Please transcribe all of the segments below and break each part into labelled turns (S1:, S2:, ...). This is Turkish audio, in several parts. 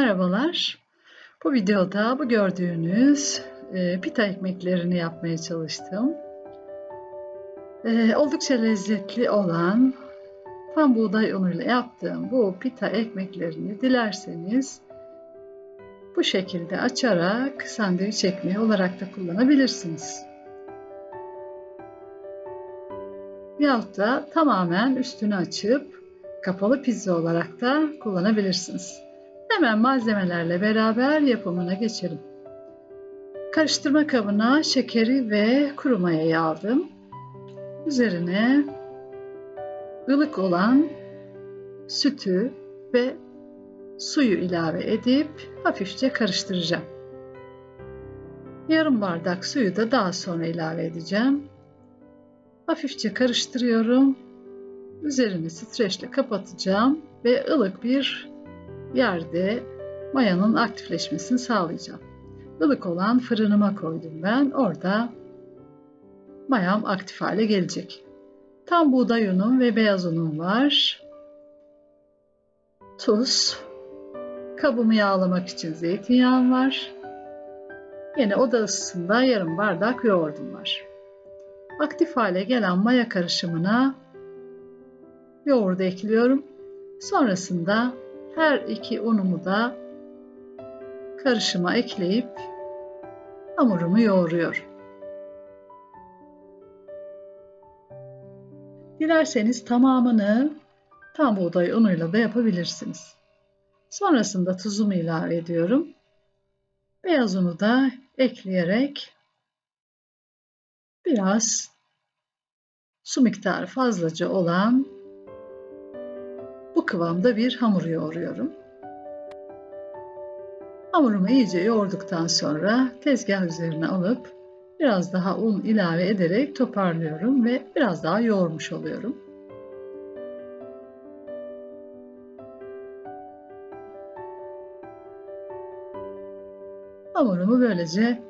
S1: Merhabalar. Bu videoda bu gördüğünüz e, pita ekmeklerini yapmaya çalıştım. E, oldukça lezzetli olan tam buğday unuyla yaptığım bu pita ekmeklerini dilerseniz bu şekilde açarak sandviç ekmeği olarak da kullanabilirsiniz. Yahut da tamamen üstünü açıp kapalı pizza olarak da kullanabilirsiniz. Hemen malzemelerle beraber yapımına geçelim. Karıştırma kabına şekeri ve kuru mayayı aldım. Üzerine ılık olan sütü ve suyu ilave edip hafifçe karıştıracağım. Yarım bardak suyu da daha sonra ilave edeceğim. Hafifçe karıştırıyorum. Üzerini streçle kapatacağım ve ılık bir yerde mayanın aktifleşmesini sağlayacağım. Ilık olan fırınıma koydum ben. Orada mayam aktif hale gelecek. Tam buğday unum ve beyaz unum var. Tuz. Kabımı yağlamak için zeytinyağım var. Yine oda ısısında yarım bardak yoğurdum var. Aktif hale gelen maya karışımına yoğurdu ekliyorum. Sonrasında her iki unumu da karışıma ekleyip hamurumu yoğuruyorum. Dilerseniz tamamını tam buğday unuyla da yapabilirsiniz. Sonrasında tuzumu ilave ediyorum. Beyaz unu da ekleyerek biraz su miktarı fazlaca olan bu kıvamda bir hamur yoğuruyorum. Hamurumu iyice yoğurduktan sonra tezgah üzerine alıp biraz daha un ilave ederek toparlıyorum ve biraz daha yoğurmuş oluyorum. Hamurumu böylece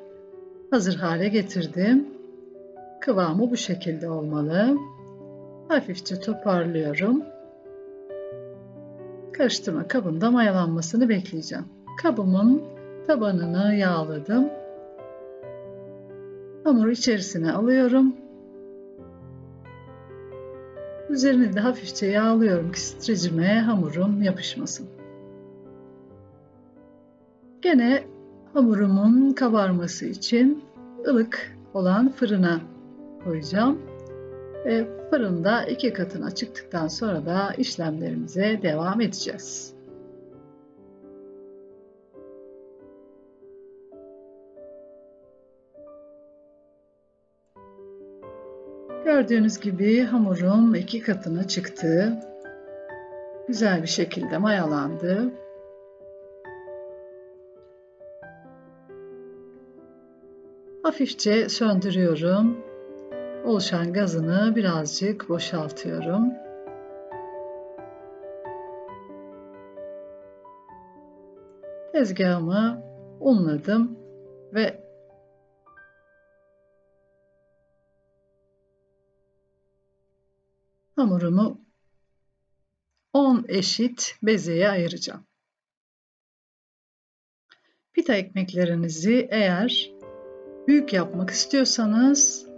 S1: hazır hale getirdim. Kıvamı bu şekilde olmalı. Hafifçe toparlıyorum karıştırma kabında mayalanmasını bekleyeceğim. Kabımın tabanını yağladım. Hamuru içerisine alıyorum. Üzerini de hafifçe yağlıyorum ki streçime hamurum yapışmasın. Gene hamurumun kabarması için ılık olan fırına koyacağım. E, fırında iki katına çıktıktan sonra da işlemlerimize devam edeceğiz. Gördüğünüz gibi hamurum iki katına çıktı. Güzel bir şekilde mayalandı. Hafifçe söndürüyorum oluşan gazını birazcık boşaltıyorum. Tezgahımı unladım ve hamurumu 10 eşit bezeye ayıracağım. Pita ekmeklerinizi eğer büyük yapmak istiyorsanız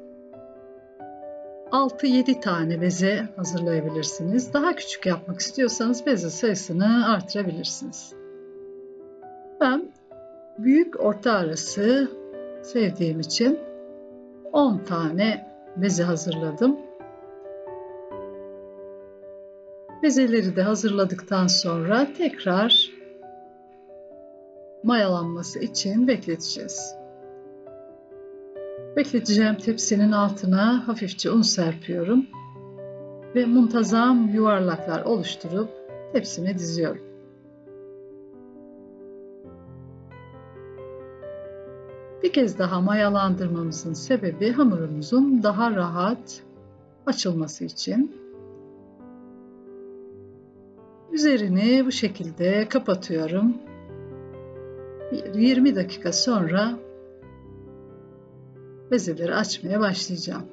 S1: 6-7 tane beze hazırlayabilirsiniz. Daha küçük yapmak istiyorsanız beze sayısını artırabilirsiniz. Ben büyük orta arası sevdiğim için 10 tane beze hazırladım. Bezeleri de hazırladıktan sonra tekrar mayalanması için bekleteceğiz. Bekleteceğim tepsinin altına hafifçe un serpiyorum ve muntazam yuvarlaklar oluşturup tepsime diziyorum. Bir kez daha mayalandırmamızın sebebi hamurumuzun daha rahat açılması için. Üzerini bu şekilde kapatıyorum. 20 dakika sonra bezeleri açmaya başlayacağım.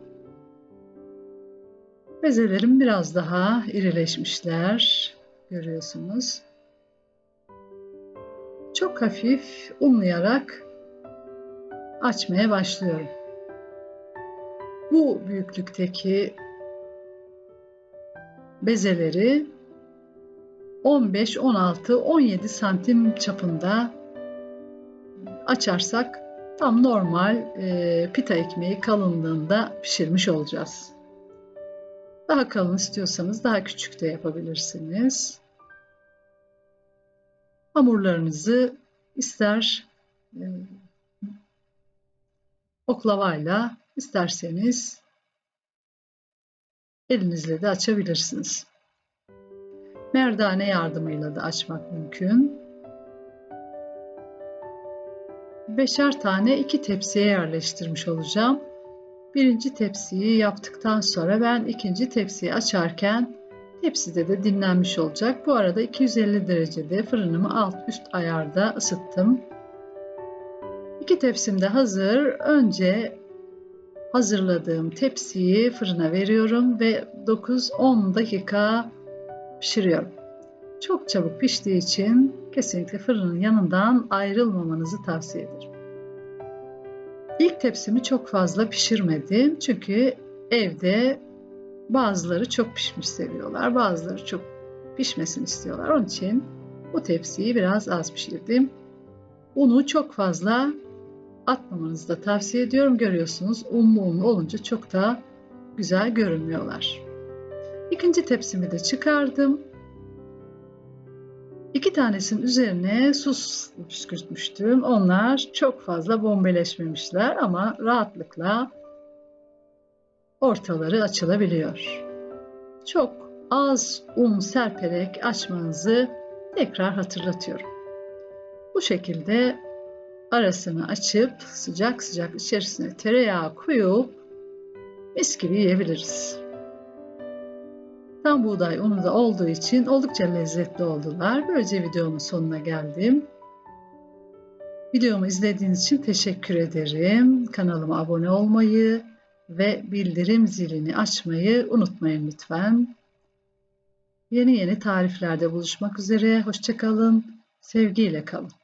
S1: Bezelerim biraz daha irileşmişler. Görüyorsunuz. çok hafif unlayarak açmaya başlıyorum. Bu büyüklükteki bezeleri 15, 16, 17 santim çapında açarsak tam normal e, pita ekmeği kalınlığında pişirmiş olacağız. Daha kalın istiyorsanız daha küçük de yapabilirsiniz. Hamurlarınızı ister e, oklavayla isterseniz elinizle de açabilirsiniz. Merdane yardımıyla da açmak mümkün. Beşer tane iki tepsiye yerleştirmiş olacağım. Birinci tepsiyi yaptıktan sonra ben ikinci tepsiyi açarken tepside de dinlenmiş olacak. Bu arada 250 derecede fırınımı alt üst ayarda ısıttım. İki tepsim de hazır. Önce hazırladığım tepsiyi fırına veriyorum ve 9-10 dakika pişiriyorum. Çok çabuk piştiği için kesinlikle fırının yanından ayrılmamanızı tavsiye ederim. İlk tepsimi çok fazla pişirmedim çünkü evde bazıları çok pişmiş seviyorlar, bazıları çok pişmesini istiyorlar. Onun için bu tepsiyi biraz az pişirdim. Unu çok fazla atmamanızı da tavsiye ediyorum. Görüyorsunuz unlu unlu olunca çok da güzel görünmüyorlar. İkinci tepsimi de çıkardım. İki tanesinin üzerine sus püskürtmüştüm. Onlar çok fazla bombeleşmemişler ama rahatlıkla ortaları açılabiliyor. Çok az un serperek açmanızı tekrar hatırlatıyorum. Bu şekilde arasını açıp sıcak sıcak içerisine tereyağı koyup mis gibi yiyebiliriz. Tam buğday unu da olduğu için oldukça lezzetli oldular. Böylece videomun sonuna geldim. Videomu izlediğiniz için teşekkür ederim. Kanalıma abone olmayı ve bildirim zilini açmayı unutmayın lütfen. Yeni yeni tariflerde buluşmak üzere. Hoşçakalın. Sevgiyle kalın.